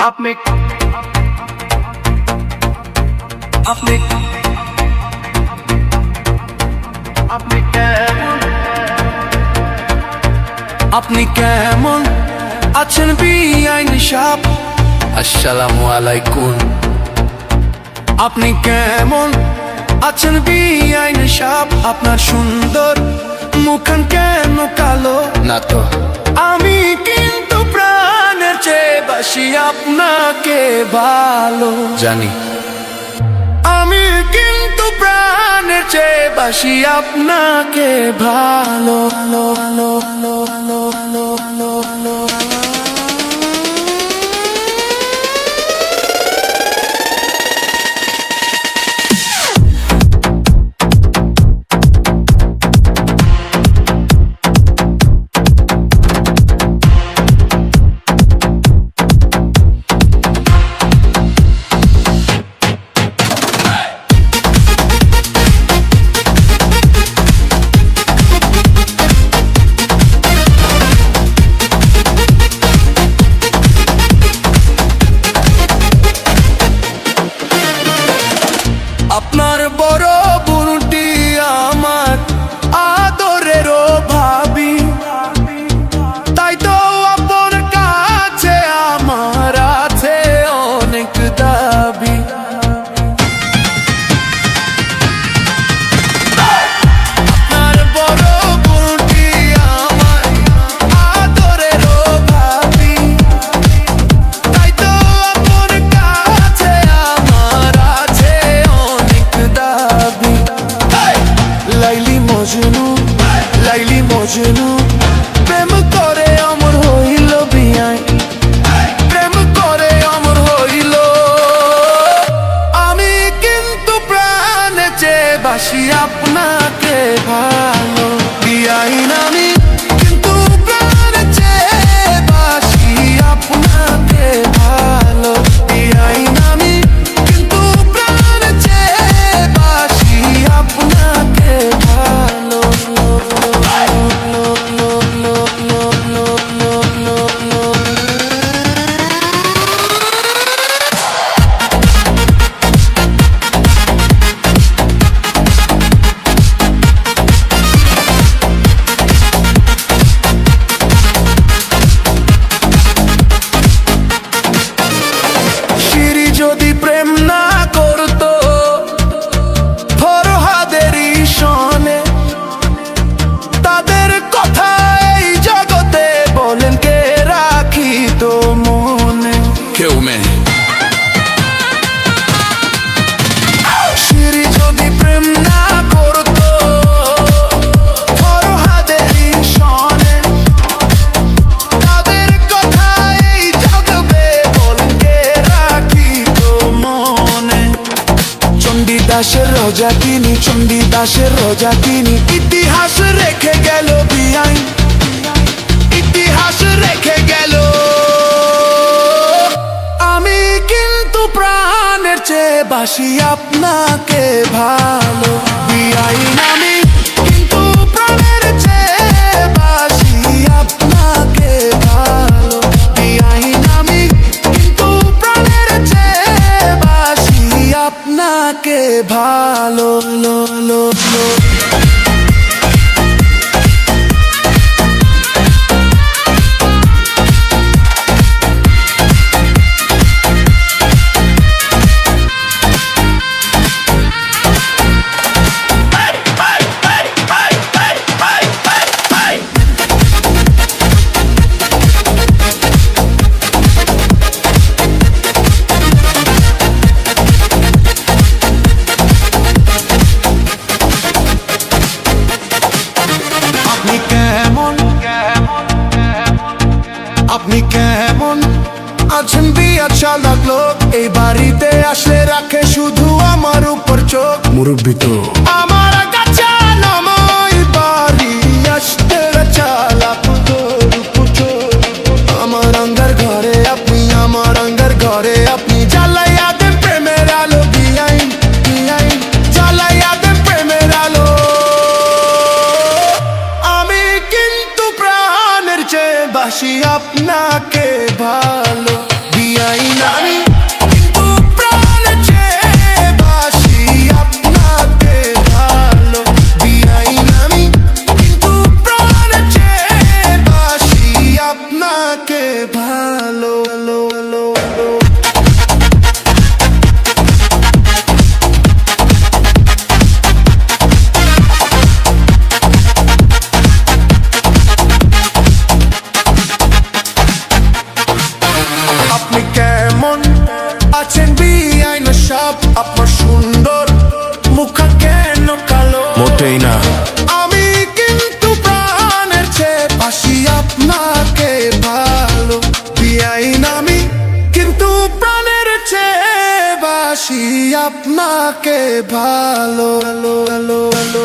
আপনি আপনি আপনি কেমন আপনি কেমন আছেন বিআইন সাপ আসসালামু আলাইকুম আপনি কেমন আছেন বিআইন সাপ আপনার সুন্দর মুখান কেন কালো না তো বেশি আপনাকে ভালো। জানি। আমি কিন্তু প্রাণের চেয়ে বাসি আপনাকে ভালো। লো লো লো লো লো ইতিহাসের রোজা তিনি চণ্ডীদাসের রোজা তিনি। ইতিহাস রেখে গেল বিআই ইতিহাস রেখে গেল। আমি কিন্তু প্রাণের চেয়ে বাসি আপনাকে ভাই। lo, lo, lo. আপনি কেমন আছেন? দিয়া চালাক লোক। এই বাড়িতে আসলে রাখে শুধু আমার উপর চোখ। মুরব্বী তো। যাকে ভালো বাসি আপনাকে ভালো ভালো ভালো ভালো।